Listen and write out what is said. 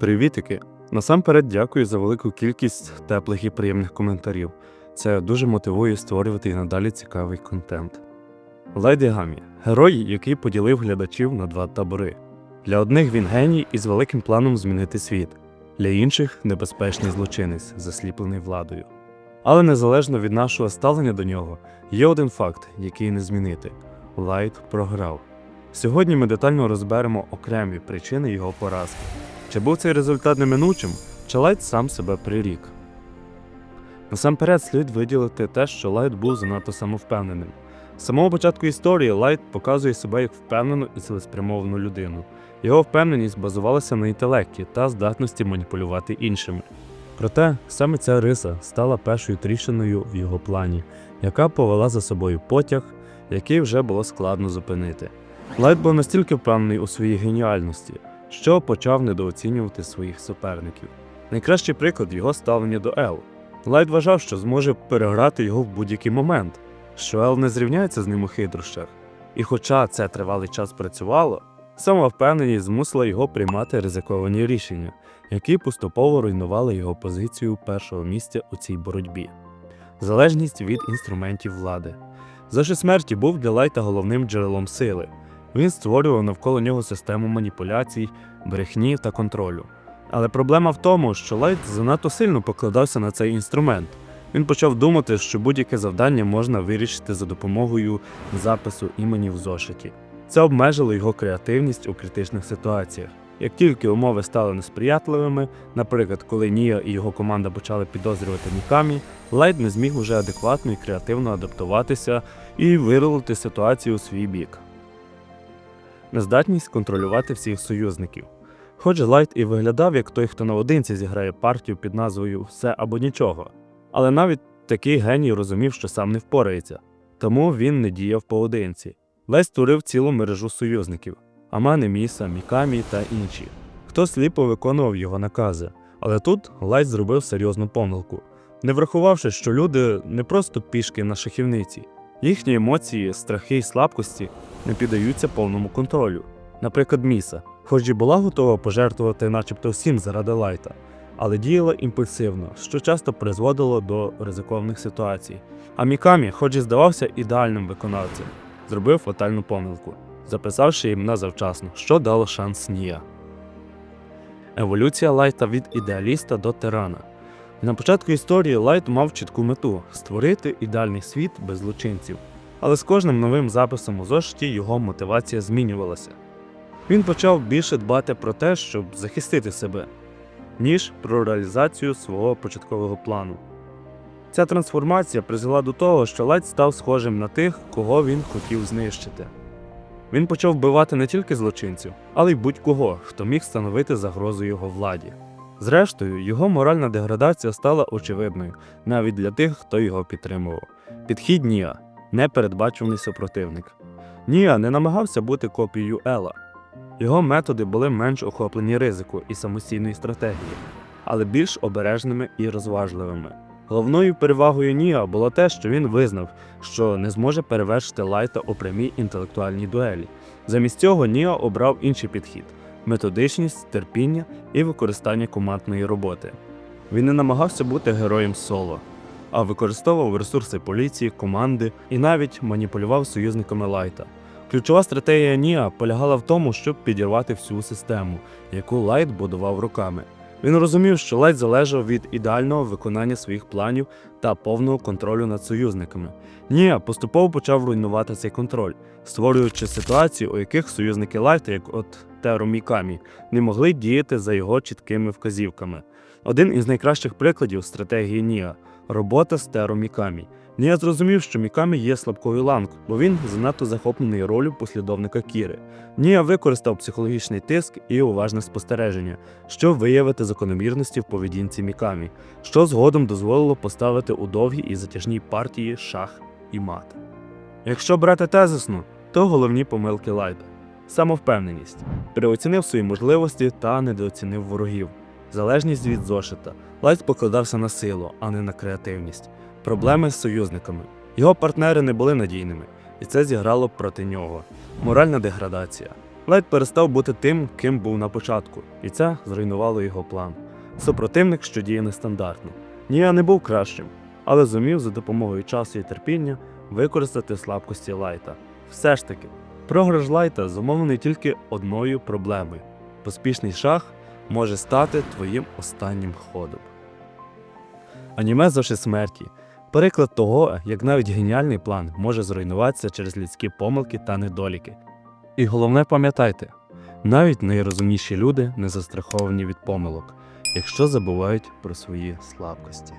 Привітики! Насамперед дякую за велику кількість теплих і приємних коментарів. Це дуже мотивує створювати і надалі цікавий контент. Леді Гамі герой, який поділив глядачів на два табори. Для одних він геній із великим планом змінити світ, для інших небезпечний злочинець, засліплений владою. Але незалежно від нашого ставлення до нього, є один факт, який не змінити: Лайт програв. Сьогодні ми детально розберемо окремі причини його поразки. Чи був цей результат неминучим, чи Лайт сам себе прирік? Насамперед слід виділити те, що Лайт був занадто самовпевненим. З самого початку історії Лайт показує себе як впевнену і цілеспрямовану людину. Його впевненість базувалася на інтелекті та здатності маніпулювати іншими. Проте саме ця риса стала першою тріщиною в його плані, яка повела за собою потяг, який вже було складно зупинити. Лайт був настільки впевнений у своїй геніальності, що почав недооцінювати своїх суперників. Найкращий приклад його ставлення до Ел. Лайт вважав, що зможе переграти його в будь-який момент, що Ел не зрівняється з ним у хитрощах. І хоча це тривалий час працювало, самовпевненість змусила його приймати ризиковані рішення, які поступово руйнували його позицію першого місця у цій боротьбі. Залежність від інструментів влади. Заши смерті був для Лайта головним джерелом сили. Він створював навколо нього систему маніпуляцій, брехні та контролю. Але проблема в тому, що Лайт занадто сильно покладався на цей інструмент. Він почав думати, що будь-яке завдання можна вирішити за допомогою запису імені в зошиті. Це обмежило його креативність у критичних ситуаціях. Як тільки умови стали несприятливими, наприклад, коли Нія і його команда почали підозрювати Мікамі, Лайт не зміг уже адекватно і креативно адаптуватися і виролити ситуацію у свій бік. Нездатність контролювати всіх союзників. Хоч Лайт і виглядав як той, хто наодинці зіграє партію під назвою Все або нічого, але навіть такий геній розумів, що сам не впорається, тому він не діяв поодинці. Лайт створив цілу мережу союзників Амани Міса, Мікамі та інші, хто сліпо виконував його накази. Але тут Лайт зробив серйозну помилку, не врахувавши, що люди не просто пішки на шахівниці, їхні емоції, страхи і слабкості не піддаються повному контролю. Наприклад, Міса, хоч і була готова пожертвувати начебто всім заради лайта, але діяла імпульсивно, що часто призводило до ризикованих ситуацій. А Мікамі, хоч і здавався ідеальним виконавцем, зробив фатальну помилку, записавши імена завчасно, що дало шанс Нія. Еволюція Лайта від ідеаліста до тирана. На початку історії Лайт мав чітку мету створити ідеальний світ без злочинців. Але з кожним новим записом у зошиті його мотивація змінювалася. Він почав більше дбати про те, щоб захистити себе, ніж про реалізацію свого початкового плану. Ця трансформація призвела до того, що Лайт став схожим на тих, кого він хотів знищити. Він почав вбивати не тільки злочинців, але й будь-кого, хто міг становити загрозу його владі. Зрештою, його моральна деградація стала очевидною навіть для тих, хто його підтримував. Підхід Ніа непередбачуваний супротивник. Ніа не намагався бути копією Ела. Його методи були менш охоплені ризику і самостійної стратегії, але більш обережними і розважливими. Головною перевагою Ніа було те, що він визнав, що не зможе перевершити Лайта у прямій інтелектуальній дуелі. Замість цього Ніа обрав інший підхід методичність, терпіння і використання командної роботи. Він не намагався бути героєм соло, а використовував ресурси поліції, команди і навіть маніпулював союзниками Лайта. Ключова стратегія Ніа полягала в тому, щоб підірвати всю систему, яку Лайт будував руками. Він розумів, що Лайт залежав від ідеального виконання своїх планів та повного контролю над союзниками. Ніа поступово почав руйнувати цей контроль, створюючи ситуації, у яких союзники Лайта, як от Теро Мікамі, не могли діяти за його чіткими вказівками. Один із найкращих прикладів стратегії Ніа робота з Теро Мікамі. Ніа зрозумів, що Мікамі є слабкою ланкою, бо він занадто захоплений ролью послідовника Кіри. Ніа використав психологічний тиск і уважне спостереження, щоб виявити закономірності в поведінці Мікамі, що згодом дозволило поставити у довгій і затяжній партії шах і мат. Якщо брати тезисно, то головні помилки Лайта самовпевненість, переоцінив свої можливості та недооцінив ворогів, залежність від зошита. Лайт покладався на силу, а не на креативність, проблеми з союзниками. Його партнери не були надійними, і це зіграло проти нього. Моральна деградація. Лайт перестав бути тим, ким був на початку, і це зруйнувало його план. Супротивник, що діє нестандартно. Ніа не був кращим, але зумів за допомогою часу і терпіння використати слабкості Лайта. Все ж таки, програш Лайта зумовлений тільки одною проблемою: поспішний шах може стати твоїм останнім ходом. Аніме Зоши смерті приклад того, як навіть геніальний план може зруйнуватися через людські помилки та недоліки. І головне пам'ятайте, навіть найрозумніші люди не застраховані від помилок, якщо забувають про свої слабкості.